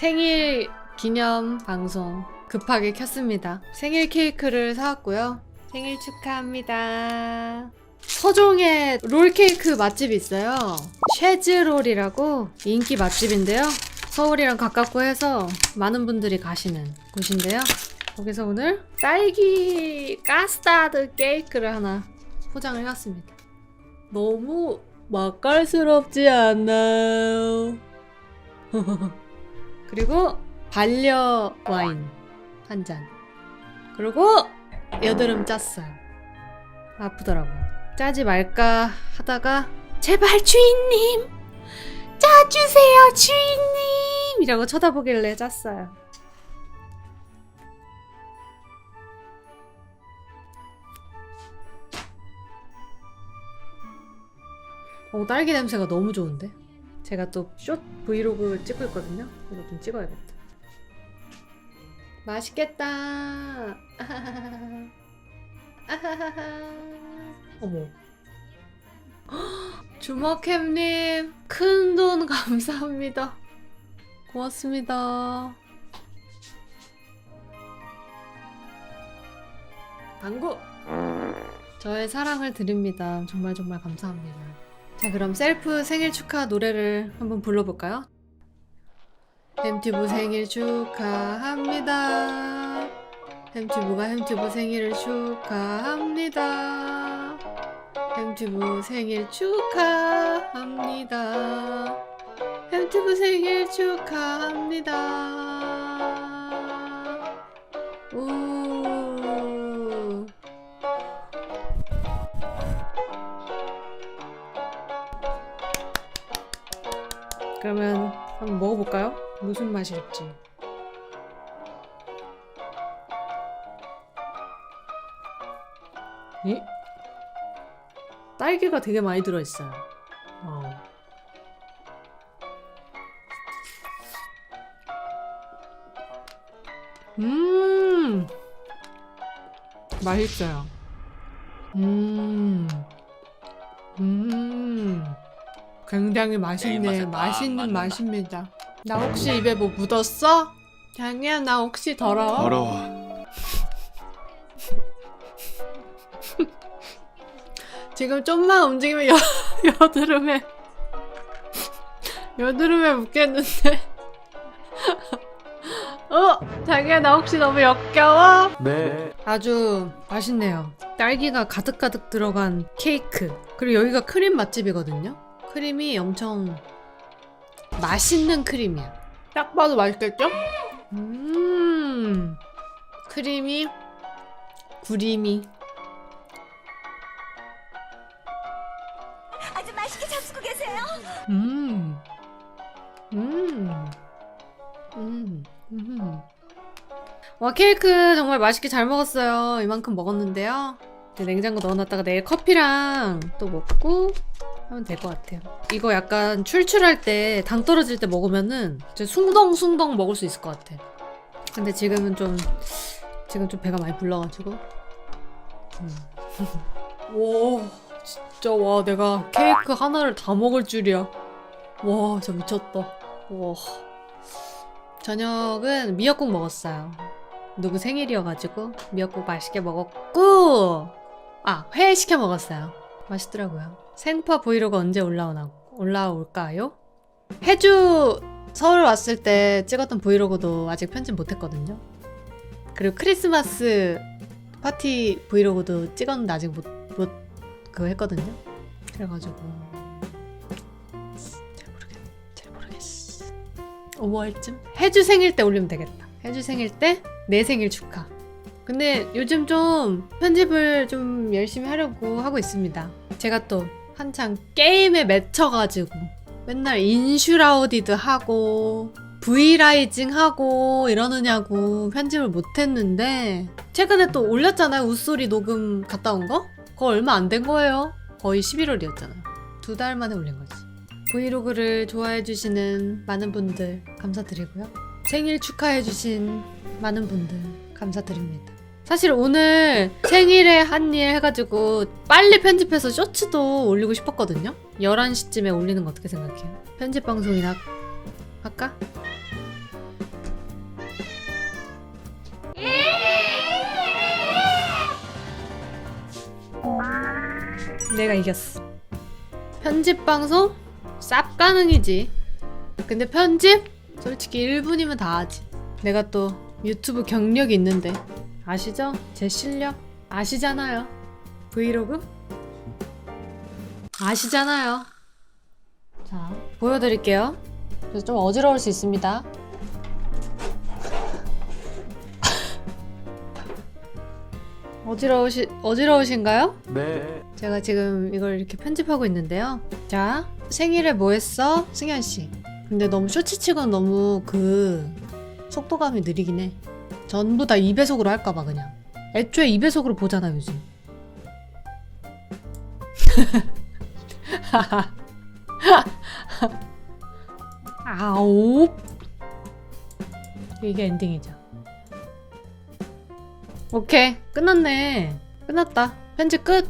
생일 기념 방송 급하게 켰습니다. 생일 케이크를 사왔고요. 생일 축하합니다. 서종에 롤케이크 맛집이 있어요. 쉐즈롤이라고 인기 맛집인데요. 서울이랑 가깝고 해서 많은 분들이 가시는 곳인데요. 거기서 오늘 딸기 카스타드 케이크를 하나 포장을 해왔습니다. 너무 맛깔스럽지 않나요? 그리고 반려 와인 한 잔. 그리고 여드름 짰어요. 아프더라고요. 짜지 말까 하다가 제발 주인님 짜주세요 주인님 이라고 쳐다보길래 짰어요. 어, 딸기 냄새가 너무 좋은데? 제가 또 숏 브이로그 찍고 있거든요. 이거 좀 찍어야겠다. 맛있겠다. 아하하하. 어머. 주먹햄님 큰 돈 감사합니다. 고맙습니다. 당구. 저의 사랑을 드립니다. 정말 정말 감사합니다. 자, 그럼 셀프 생일 축하 노래를 한번 불러볼까요? 햄튜브 생일 축하합니다. 햄튜브가 햄튜브 생일을 축하합니다. 햄튜브 생일 축하합니다. 햄튜브 생일 축하합니다. 우. 그러면 한번 먹어볼까요? 무슨 맛일지. 이? 딸기가 되게 많이 들어있어요. 어. 음, 맛있어요. 음, 음. 굉장히 맛있네. 맛있는. 맛입니다. 나 혹시 입에 뭐 묻었어? 장이야, 나 혹시 더러워? 더러워. 지금 좀만 움직이면 여, 여드름에 여드름에 묻겠는데. 어, 자기야, 나 혹시 너무 역겨워? 네. 아주 맛있네요. 딸기가 가득가득 들어간 케이크. 그리고 여기가 크림 맛집이거든요. 크림이 엄청 맛있는 크림이야. 딱 봐도 맛있겠죠? 음, 크림이 구림이 아주 맛있게 잡수고 계세요. 음, 음, 음, 음. 와 케이크 정말 맛있게 잘 먹었어요. 이만큼 먹었는데요. 냉장고 넣어놨다가 내일 커피랑 또 먹고 하면 될 것 같아요. 이거 약간 출출할 때 당 떨어질 때 먹으면은 숭덩숭덩 먹을 수 있을 것 같아. 근데 지금은 좀 지금 좀 배가 많이 불러가지고. 음. 와 진짜 와 내가 케이크 하나를 다 먹을 줄이야. 와 진짜 미쳤다. 와 저녁은 미역국 먹었어요. 누구 생일이어가지고 미역국 맛있게 먹었고 아 회 시켜 먹었어요. 맛있더라고요. 생파 브이로그 언제 올라오나 올라올까요? 해주 서울 왔을 때 찍었던 브이로그도 아직 편집 못했거든요. 그리고 크리스마스 파티 브이로그도 찍었는데 아직 못, 못 그거 했거든요. 그래가지고 잘 모르겠 잘 모르겠어. 5월쯤 해주 생일 때 올리면 되겠다. 해주 생일 때 내 생일 축하. 근데 요즘 좀 편집을 좀 열심히 하려고 하고 있습니다. 제가 또 한창 게임에 맺혀가지고 맨날 인슈라우디드 하고 브이라이징 하고 이러느냐고 편집을 못했는데 최근에 또 올렸잖아요. 웃소리 녹음 갔다 온 거? 그거 얼마 안 된 거예요. 거의 11월이었잖아요 두 달 만에 올린 거지. 브이로그를 좋아해주시는 많은 분들 감사드리고요. 생일 축하해주신 많은 분들 감사드립니다 사실 오늘 생일에 한 일 해가지고 빨리 편집해서 쇼츠도 올리고 싶었거든요? 11시쯤에 올리는 거 어떻게 생각해요? 편집 방송이나 할까? 내가 이겼어. 편집 방송? 쌉 가능이지. 근데 편집? 솔직히 1분이면 다 하지. 내가 또 유튜브 경력이 있는데. 아시죠? 제 실력 아시잖아요. 브이로그 아시잖아요. 자 보여드릴게요. 그래서 좀 어지러울 수 있습니다. 어지러우시 어지러우신가요? 네. 제가 지금 이걸 이렇게 편집하고 있는데요. 자, 생일에 뭐 했어? 승현 씨. 근데 너무 쇼츠치고는 너무 그 속도감이 느리긴 해. 전부 다 2배속으로 할까봐 그냥. 애초에 2배속으로 보잖아 요즘. 아홉. 이게 엔딩이죠. 오케이 끝났네. 끝났다. 편집 끝.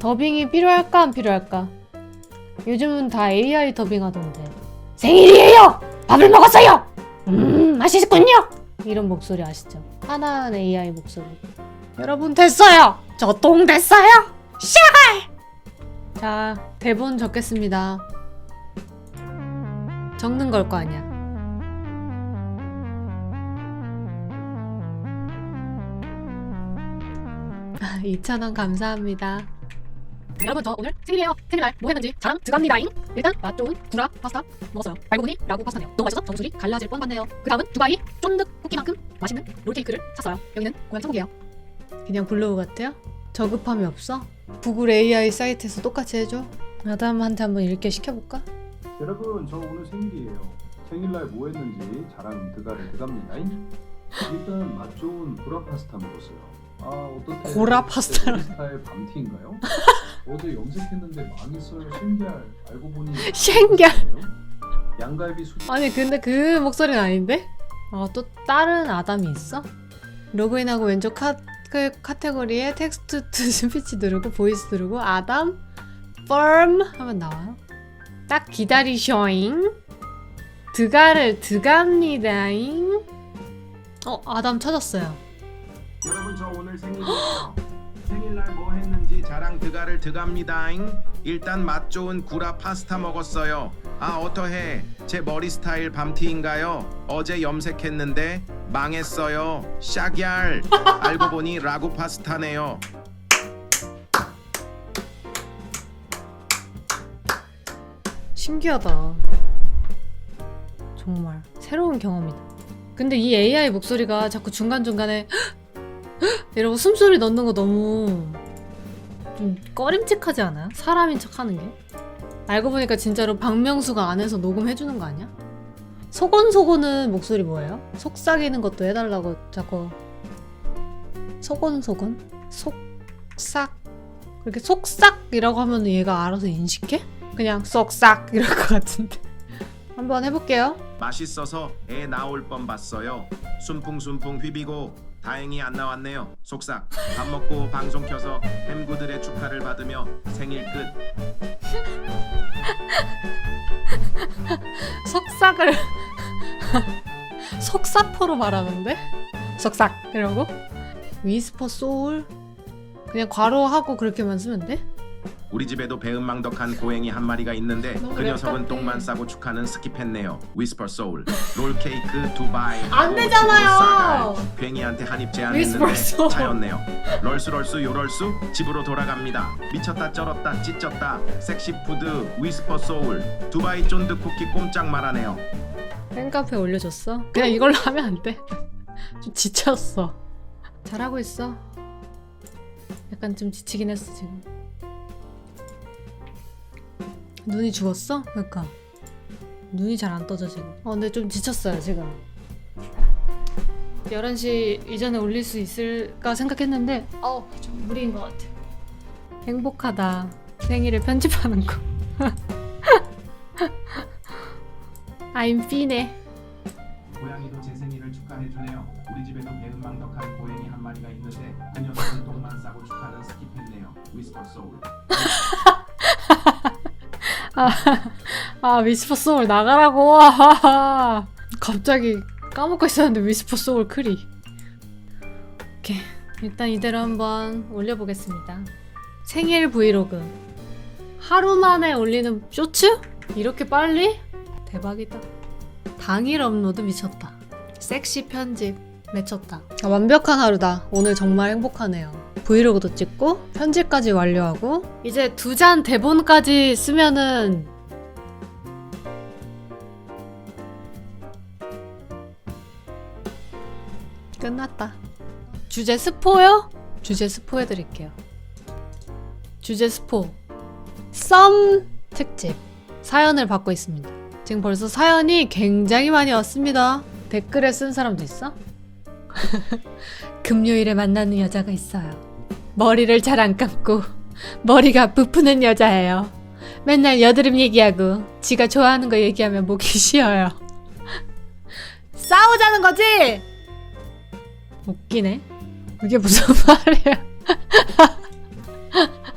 더빙이 필요할까 안 필요할까? 요즘은 다 AI 더빙하던데. 생일이에요. 밥을 먹었어요. 음 맛있군요. 이런 목소리 아시죠? 하나한 AI 목소리. 여러분 됐어요. 저 똥 됐어요. 샤갈. 자 대본 적겠습니다. 적는 걸 거 아니야. 아, 2,000원 감사합니다. 여러분 저 오늘 생일이에요. 생일날 뭐 했는지 자랑 들어갑니다잉. 일단 맛 좋은 구라 파스타 먹었어요. 알고 보니 라구 파스타네요. 너무 맛있어서 정수리 갈라질 뻔봤네요. 그 다음은 두바이 쫀득 쿠키만큼 맛있는 롤케이크를 샀어요. 여기는 고향 천국이에요. 그냥 블로그 같아요? 저급함이 없어? 구글 AI 사이트에서 똑같이 해줘. 아담한테 한번 읽게 시켜볼까? 여러분 저 오늘 생일이에요. 생일날 뭐 했는지 자랑 드가를 드갑니다. 일단 맛 좋은 보라 파스타 먹었어요. 아 어떻게 고라 파스타를. 스타일 밤티인가요? 어제 염색했는데 망했어요. 신기할 알고 보니 신기할. 양갈비 수 아니 근데 그 목소리는 아닌데? 아또 다른 아담이 있어? 로그인하고 왼쪽 카, 그 카테고리에 텍스트 투 스피치 누르고 보이스 누르고 아담 firm 하면 나와요. 딱 기다리쇼잉. 드가를 드갑니다잉. 어 아담 찾았어요. 여러분 저 오늘 생일이에요. 생일날 뭐 했는지 자랑 드가를 드갑니다잉. 일단 맛 좋은 구라 파스타 먹었어요. 아 어떠해? 제 머리 스타일 밤티인가요? 어제 염색했는데 망했어요. 샤기알. 알고 보니 라구 파스타네요. 신기하다. 정말 새로운 경험이다. 근데 이 AI 목소리가 자꾸 중간중간에 이러고 숨소리 넣는 거 너무 좀 꺼림칙하지 않아요? 사람인 척 하는 게? 알고 보니까 진짜로 박명수가 안에서 녹음해주는 거 아니야? 소곤소곤은 목소리 뭐예요? 속삭이는 것도 해달라고 자꾸 소곤소곤? 속삭 그렇게 속삭이라고 하면 얘가 알아서 인식해? 그냥 쏙싹 이럴 것 같은데 한번 해볼게요 맛있어서 애 나올 뻔 봤어요. 순풍순풍 휘비고 다행히 안 나왔네요. 속삭. 밥 먹고 방송 켜서 햄구들의 축하를 받으며 생일 끝. 속삭을 속사포로 말하는데 속삭 이러고 위스퍼 소울 그냥 괄호하고 그렇게만 쓰면 돼? 우리 집에도 배은망덕한 고양이 한 마리가 있는데 그 녀석은. 똥만 싸고 축하는 스킵했네요. 위스퍼 소울 롤케이크 두바이 안 되잖아요. 괜히한테 한입 제안했는데 소울. 차였네요. rol수rol수 요럴수 집으로 돌아갑니다. 미쳤다 쩔었다 찢졌다 섹시푸드 위스퍼 소울 두바이 쫀득 쿠키 꼼짝 말하네요. 팬카페 올려줬어? 그냥 이걸로 하면 안 돼? 좀 지쳤어 잘하고 있어 약간 좀 지치긴 했어 지금 눈이 죽었어? 그러니까 눈이 잘 안 떠져 지금 어 근데 좀 지쳤어요 지금 11시 이전에 올릴 수 있을까 생각했는데 어좀 무리인 것 같아 행복하다 생일을 편집하는 거 I'm fine 고양이도 제 생일을 축하해주네요. 우리 집에도 배은망덕한 고양이 한 마리가 있는데 그 녀석은 똥만 싸고 축하는 스킵했네요. 위스퍼 소울. 아 위스퍼 소울 나가라고. 갑자기 까먹고 있었는데 위스퍼 소울 크리. 오케이. 일단 이대로 한번 올려보겠습니다. 생일 브이로그. 하루 만에 올리는 쇼츠? 이렇게 빨리? 대박이다. 당일 업로드 미쳤다. 섹시 편집. 미쳤다. 아, 완벽한 하루다. 오늘 정말 행복하네요 브이로그도 찍고 편집까지 완료하고 이제 두 잔 대본까지 쓰면은 끝났다 주제 스포요? 주제 스포 해드릴게요. 주제 스포. 썸 특집. 사연을 받고 있습니다. 지금 벌써 사연이 굉장히 많이 왔습니다. 댓글에 쓴 사람도 있어? 금요일에 만나는 여자가 있어요. 머리를 잘 안 감고 머리가 부푸는 여자예요. 맨날 여드름 얘기하고 지가 좋아하는 거 얘기하면 목이 쉬어요. 싸우자는 거지? 웃기네. 이게 무슨 말이야?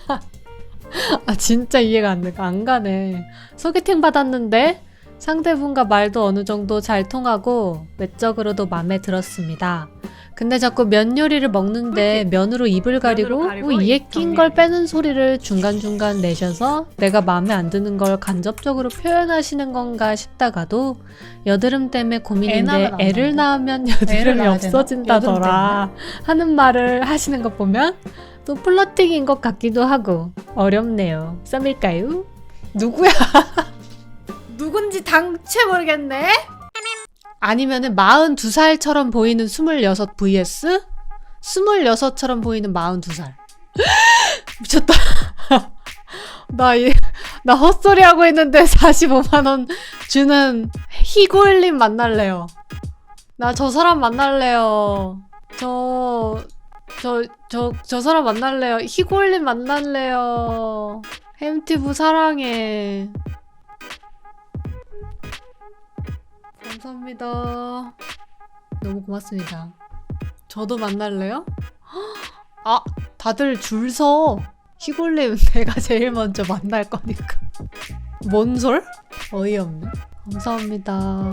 아 진짜 이해가 안 돼. 안 가네. 소개팅 받았는데 상대분과 말도 어느 정도 잘 통하고 외적으로도 마음에 들었습니다. 근데 자꾸 면 요리를 먹는데 면으로 입을 가리고 뭐 이에 입 낀. 걸 빼는 소리를 중간중간 내셔서 내가 마음에 안 드는 걸 간접적으로 표현하시는 건가 싶다가도 여드름 때문에 고민인데 애를? 낳으면 여드름이? 없어진다더라 하는 말을 하시는 거 보면 또 플러팅인 것 같기도 하고 어렵네요. 썸일까요? 누구야? 누군지 당최 모르겠네. 아니면은 42살처럼 보이는 26 vs 26처럼 보이는 42살. 미쳤다. 나, 이, 나 헛소리 하고 있는데 45만원 주는 희고일님 만날래요. 나 저 사람 만날래요. 저, 저, 저, 저 사람 만날래요. 희고일님 만날래요. 햄티브 사랑해. 감사합니다. 너무 고맙습니다. 저도 만날래요? 아, 다들 줄 서. 희골님 내가 제일 먼저 만날 거니까. 뭔 솔? 어이없네. 감사합니다.